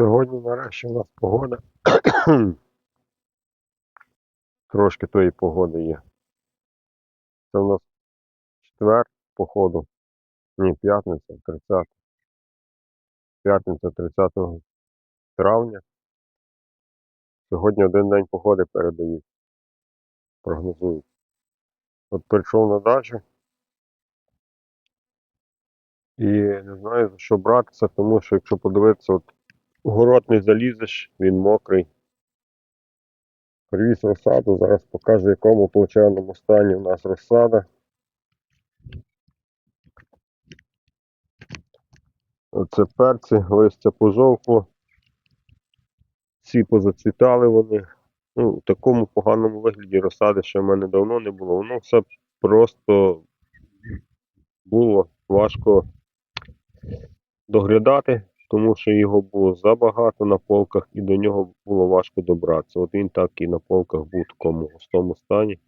Сьогодні нарешті у нас погода. Трошки тої погоди є. Це у нас четвер, походу. Ні, п'ятниця, 30. П'ятниця 30 травня. Сьогодні один день погоди передають. Прогнозують. От прийшов на дачу. І не знаю за що братися, тому що якщо подивитися, от у город не залізеш, він мокрий. Привіз розсаду, зараз покажу, в якому плачевному стані у нас розсада. Оце перці, листя пожовкло. Всі позацвітали вони. Ну, в такому поганому вигляді розсади ще в мене давно не було. Воно все просто було важко доглядати, тому що його було забагато на полках і до нього було важко добратися. От він так і на полках був в такому густому стані.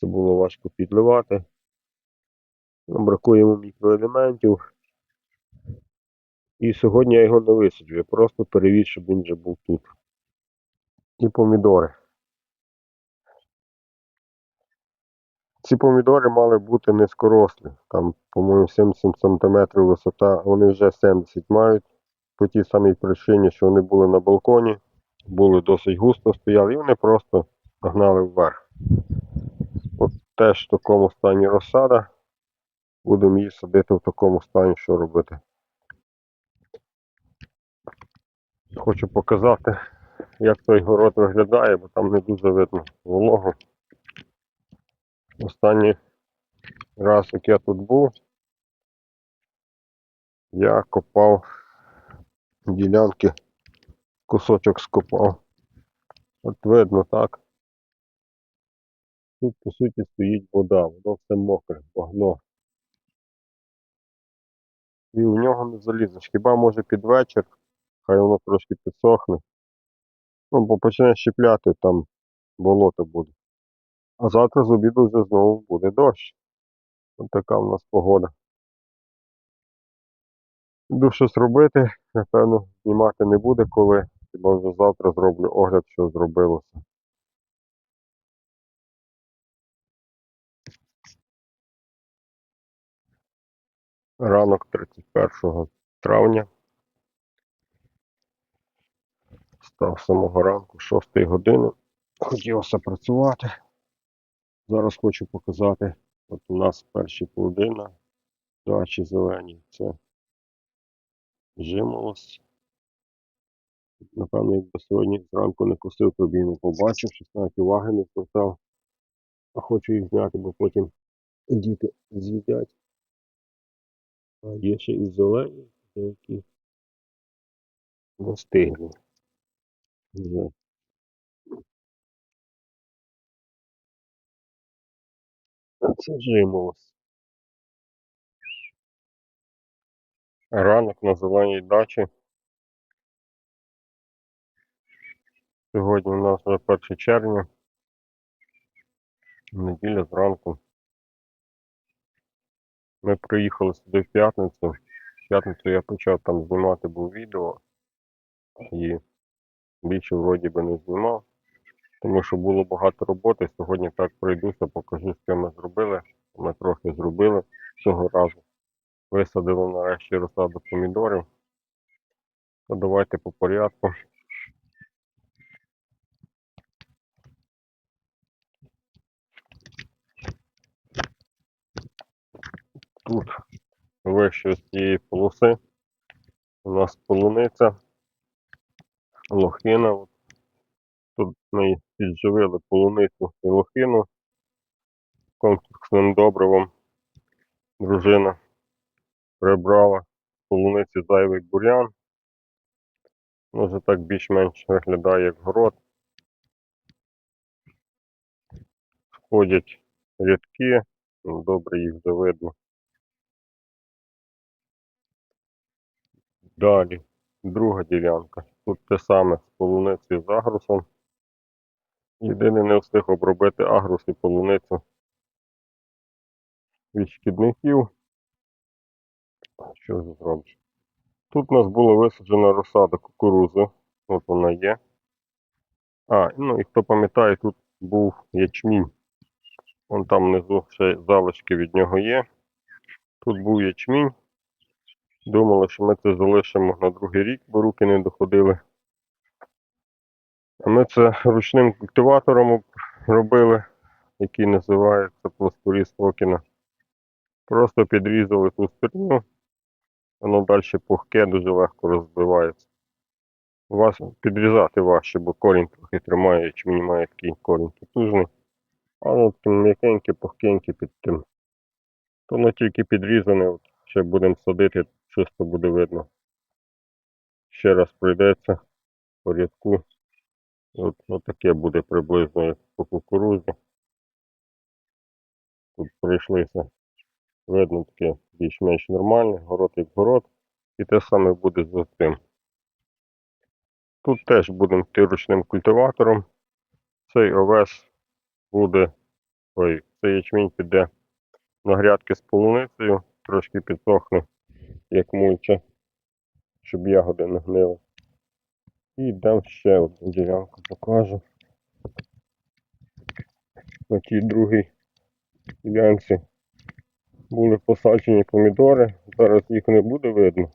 Це було важко підливати. Бракує йому мікроелементів. І сьогодні я його не висаджу, я просто перевіз, щоб він вже був тут. І помідори. Ці помідори мали бути низькорослі. Там, по-моєму, 70 см висота, вони вже 70 мають. По тій самій причині, що вони були на балконі, були досить густо стояли, і вони просто гнали вверх. От теж в такому стані розсада. Будемо її садити в такому стані, що робити. Хочу показати, як той город виглядає, бо там не дуже видно волого. Останній раз, як я тут був, я копав ділянки, кусочок скопав. От видно так. Тут, по суті, стоїть вода, воно все мокре, багно. І в нього не залізеш. Хіба може під вечір, хай воно трошки підсохне. Ну, бо почне щепляти, там болото буде. А завтра з обіду вже знову буде дощ. Ось така в нас погода. Іду щось робити, напевно, знімати не буде коли, хіба вже завтра зроблю огляд, що зробилося. Ранок 31 травня. Став самого ранку, 6 години. Хотілося працювати. Зараз хочу показати. От у нас перші плоди дачі зелені. Це жимолость. Напевно, якби сьогодні зранку не косив, то б не побачив, щось навіть уваги не звертав. А хочу їх зняти, бо потім діти з'їдять. А є ще і зелені, деякі не стигли. Вже. Це жимолость. Ранок на зеленій дачі. Сьогодні у нас вже 1 червня. Неділя зранку. Ми приїхали сюди в п'ятницю. В п'ятницю я почав там знімати був відео і більше вроді би не знімав, тому що було багато роботи. Сьогодні так пройдуся, покажу, що ми зробили. Ми трохи зробили цього разу. Висадили нарешті розсаду помідорів. То давайте по порядку. Тут вище з цієї полоси у нас полуниця, лохина. Тут ми підживили полуницю і лохину комплексним добривом. Дружина прибрала полуниці зайвий бур'ян. Ну, вже так більш-менш виглядає як город. Входять рядки, ну, добре їх вже видно. Далі, друга ділянка. Тут те саме з полуницею з агрусом. Єдине не встиг обробити агрус і полуницю від шкідників. Що зробиш? Тут у нас була висаджена розсада кукурузи. От вона є. А, ну і хто пам'ятає, тут був ячмінь. Вон там внизу ще залишки від нього є. Тут був ячмінь. Думали, що ми це залишимо на другий рік, бо руки не доходили. А ми це ручним культиватором робили, який називається плоскоріз Фокіна. Просто підрізали ту стерню, воно далі пухке, дуже легко розбивається. У вас підрізати важче, бо корінь трохи тримає, ячмінь має такий корінь потужний. А ну таке м'якеньке, пухкеньке під тим. То воно тільки підрізане, от ще будемо садити, чисто буде видно. Ще раз пройдеться по рядку. От, от таке буде приблизно як по кукурузі. Тут пройшлися. Видно таке більш-менш нормальне, город як город. І те саме буде з цим. Тут теж будемо йти ручним культиватором. Цей овес буде, ой, цей ячмінь піде на грядки з полуницею, трошки підсохне, як мульча, щоб ягоди не гнили. І дам ще одну ділянку покажу. На тій другій ділянці були посаджені помідори, зараз їх не буде видно.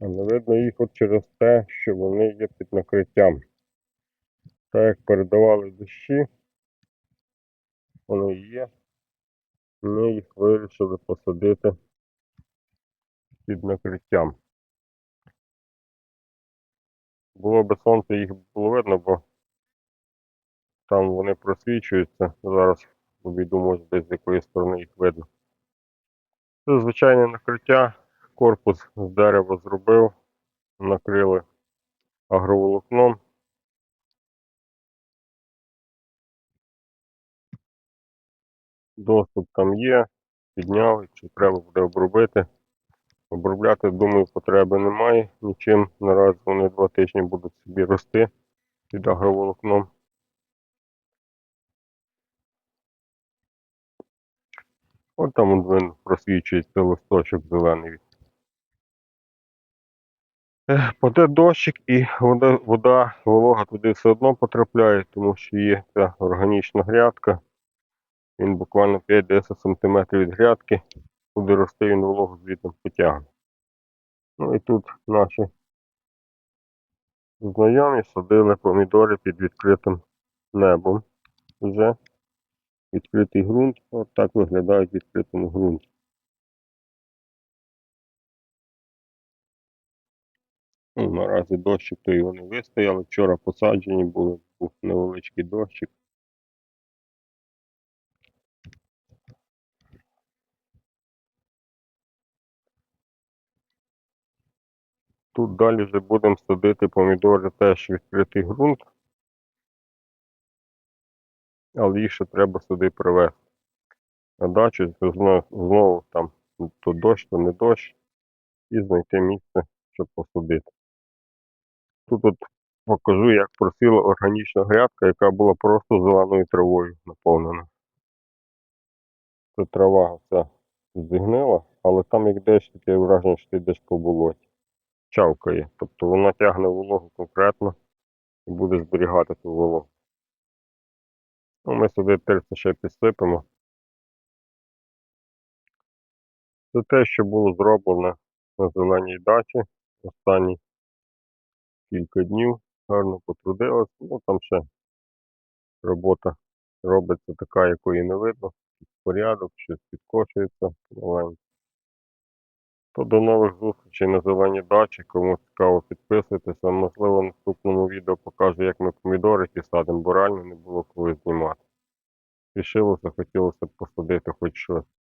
А не видно їх от через те, що вони є під накриттям. Так як передавали дощі, вони є. Ми їх вирішили посадити під накриттям. Було би сонце, їх було видно, бо там вони просвічуються. Зараз обійду, десь з якої сторони їх видно. Це звичайне накриття. Корпус з дерева зробив, накрили агроволокном. Доступ там є, підняв, чи треба буде обробити. Обробляти, думаю, потреби немає нічим. Наразі вони два тижні будуть собі рости під агроволокном. От там він просвічується листочок зелений. Паде дощик і вода, вода, волога туди все одно потрапляє, тому що є ця органічна грядка. Він буквально 5-10 см від грядки. Куди росте, він вологу звідти потягне. Ну і тут наші знайомі садили помідори під відкритим небом. Вже відкритий ґрунт. От так виглядають відкритому ґрунті. Ну, наразі дощик, то і вони вистояли. Вчора посаджені були, був невеличкий дощик. Тут далі вже будемо садити помідори теж відкритий ґрунт. Але їх ще треба сюди привезти. На дачу знову, знову там то дощ, то не дощ. І знайти місце, щоб посадити. Тут от покажу, як просіла органічна грядка, яка була просто зеленою травою наповнена. Це трава вся зігнила, але там як десь таке враження, що ти йдеш по болоті. Чавкає. Тобто вона тягне вологу конкретно і буде зберігати ту вологу. Ну, ми сюди тирса ще підсипемо. Це те, що було зроблено на зеленій дачі останні кілька днів. Гарно потрудилось. Ну там ще робота робиться така, якої не видно. Порядок, щось підкошується помаленьку. То до нових зустрічей на зеленій дачі. Кому цікаво, підписуйтеся. Можливо, в наступному відео покажу, як ми помідори садимо, бо реально не було коли знімати. Рішилося, хотілося б посадити хоч щось.